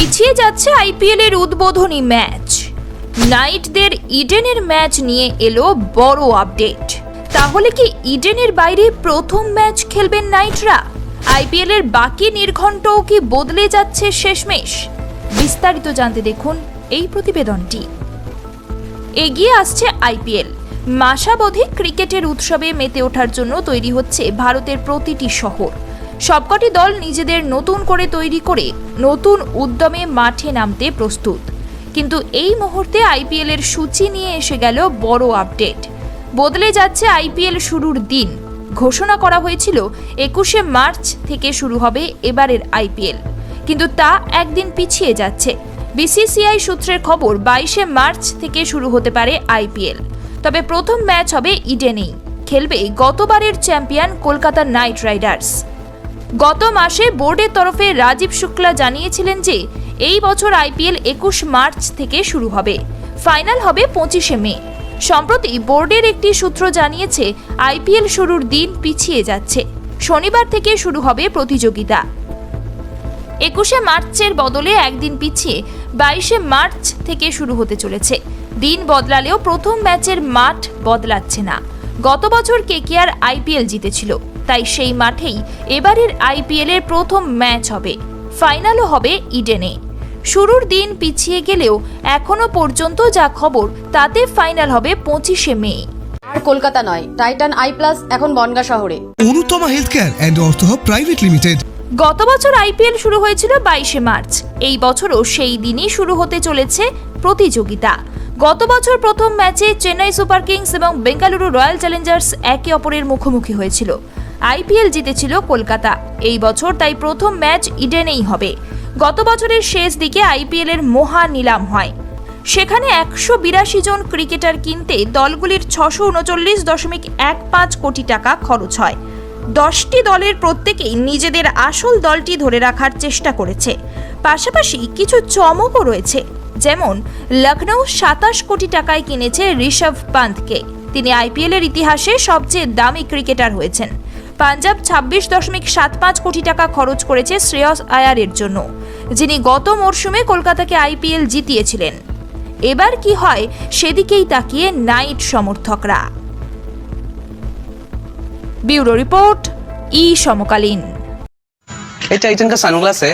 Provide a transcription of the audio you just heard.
পিছিয়ে যাচ্ছে আইপিএল এর উদ্বোধনী ম্যাচ। নাইটদের ইডেনের ম্যাচ নিয়ে এলো বড় আপডেট। তাহলে কি ইডেনের বাইরে প্রথম ম্যাচ খেলবেন নাইটরা? আইপিএল এর বাকি নির্ঘণ্টও কি বদলে যাচ্ছে শেষমেশ? বিস্তারিত জানতে দেখুন এই প্রতিবেদনটি। এগিয়ে আসছে আইপিএল। মাসাবধি ক্রিকেটের উৎসবে মেতে ওঠার জন্য তৈরি হচ্ছে ভারতের প্রতিটি শহর। সবকটি দল নিজেদের নতুন করে তৈরি করে নতুন উদ্যমে মাঠে নামতে প্রস্তুত। কিন্তু এই মুহূর্তে আইপিএল এর সূচি নিয়ে এসে গেল বড় আপডেট। বদলে যাচ্ছে আইপিএল শুরুর দিন। ঘোষণা করা হয়েছিল, একুশে মার্চ থেকে শুরু হবে এবারের আইপিএল। কিন্তু তা একদিন পিছিয়ে যাচ্ছে। বিসিসিআই সূত্রের খবর, বাইশে মার্চ থেকে শুরু হতে পারে আইপিএল। তবে প্রথম ম্যাচ হবে ইডেনেই। খেলবে গতবারের চ্যাম্পিয়ন কলকাতা নাইট রাইডার্স। গত মাসে বোর্ডের তরফে রাজীব শুক্লা জানিয়েছিলেন যে এই বছর আইপিএল একুশ মার্চ থেকে শুরু হবে। ফাইনাল হবে পঁচিশে মে। সম্প্রতি বোর্ডের একটি সূত্র জানিয়েছে, আইপিএল শুরুর দিন পিছিয়ে যাচ্ছে। শনিবার থেকে শুরু হবে প্রতিযোগিতা। একুশে মার্চের বদলে একদিন পিছিয়ে বাইশে মার্চ থেকে শুরু হতে চলেছে। দিন বদলালেও প্রথম ম্যাচের মাঠ বদলাচ্ছে না। গত বছর কেকেআর আইপিএল জিতেছিল। তাই সেই মাঠেই এবারের আইপিএল এর প্রথম ম্যাচ হবে। ফাইনালও হবে ইডেনে। শুরুর দিন পিছিয়ে গেলেও এখনও পর্যন্ত যা খবর তাতে ফাইনাল হবে পঁচিশে মে। আর কলকাতা নয় টাইটান আই প্লাস এখন বনগা শহরে। Anutama health care and ortho private limited. গত বছর আইপিএল শুরু হয়েছিল বাইশে মার্চ। এই বছরও সেই দিনই শুরু হতে চলেছে প্রতিযোগিতা। গত বছর প্রথম ম্যাচে চেন্নাই সুপার কিংস এবং বেঙ্গালুরু রয়্যাল চ্যালেঞ্জার্স একে অপরের মুখোমুখি হয়েছিল। আইপিএল জিতেছিল কলকাতা। এই বছর তাই প্রথম ম্যাচ ইডেনেই হবে। গত বছরের শেষ দিকে আইপিএল এর মহা নিলাম হয়। সেখানে একশো বিরাশি জন ক্রিকেটার কিনতে দলগুলির ছশো উনচল্লিশ দশমিক এক পাঁচ কোটি টাকা খরচ হয়। দশটি দলের প্রত্যেকেই নিজেদের আসল দলটি ধরে রাখার চেষ্টা করেছে। পাশাপাশি কিছু চমকও রয়েছে, যেমন লখনৌ সাতাশ কোটি টাকায় কিনেছে ঋষভ পান্তকে তিনি আইপিএলের ইতিহাসে সবচেয়ে দামি ক্রিকেটার হয়েছেন। পাঞ্জাব ছাব্বিশ দশমিক সাত পাঁচ কোটি টাকা খরচ করেছে শ্রেয়স আয়ারের জন্য যিনি গত মরশুমে কলকাতাকে আইপিএল জিতিয়েছিলেন এবার কি হয় সেদিকেই তাকিয়ে নাইট সমর্থকরা ब्यूरो रिपोर्ट ई समकालीन ये टाइटन का सनग्लास है